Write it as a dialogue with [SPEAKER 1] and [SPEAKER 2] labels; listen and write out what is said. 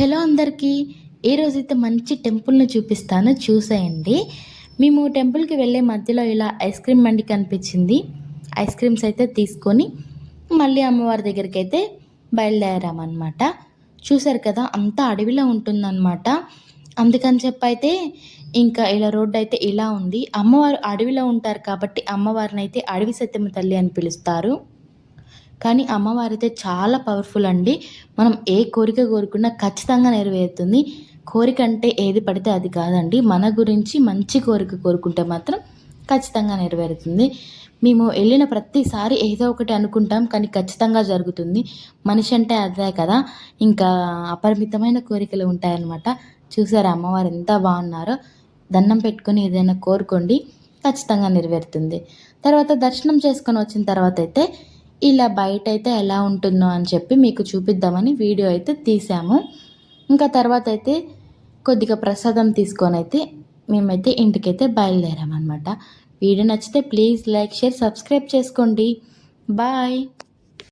[SPEAKER 1] Hello అందరికీ ఈ అయితే మంచి టెంపుల్ని చూపిస్తాను. చూసేయండి. మేము టెంపుల్కి వెళ్ళే మధ్యలో ఇలా ఐస్ క్రీమ్ బండి కనిపించింది. ఐస్ క్రీమ్స్ అయితే తీసుకొని మళ్ళీ అమ్మవారి దగ్గరికి అయితే బయలుదేరామన్నమాట. చూసారు కదా అంతా అడవిలో ఉంటుందన్నమాట. అందుకని చెప్పి అయితే ఇంకా ఇలా రోడ్డు అయితే ఇలా ఉంది. అమ్మవారు అడవిలో ఉంటారు కాబట్టి అమ్మవారిని అయితే అడవి సత్యమ్మ తల్లి అని పిలుస్తారు. కానీ అమ్మవారు అయితే చాలా పవర్ఫుల్ అండి. మనం ఏ కోరిక కోరుకున్నా ఖచ్చితంగా నెరవేరుతుంది. కోరిక అంటే ఏది పడితే అది కాదండి. మన గురించి మంచి కోరిక కోరుకుంటే మాత్రం ఖచ్చితంగా నెరవేరుతుంది. మేము వెళ్ళిన ప్రతిసారి ఏదో ఒకటి అనుకుంటాం కానీ ఖచ్చితంగా జరుగుతుంది. మనిషి అంటే అదే కదా. ఇంకా అపరిమితమైన కోరికలు ఉంటాయన్నమాట. చూసారా అమ్మవారు ఎంత బాగున్నారో. దండం పెట్టుకొని ఏదైనా కోరుకోండి. ఖచ్చితంగా నెరవేరుతుంది. తర్వాత దర్శనం చేసుకొని వచ్చిన తర్వాత అయితే ఇలా బయట అయితే ఎలా ఉంటుందో అని చెప్పి మీకు చూపిద్దామని వీడియో అయితే తీసాము. ఇంకా తర్వాత అయితే కొద్దిగా ప్రసాదం తీసుకొని అయితే మేమైతే ఇంటికైతే బయలుదేరామన్నమాట. వీడియో నచ్చితే ప్లీజ్ లైక్ షేర్ సబ్స్క్రైబ్ చేసుకోండి. బాయ్.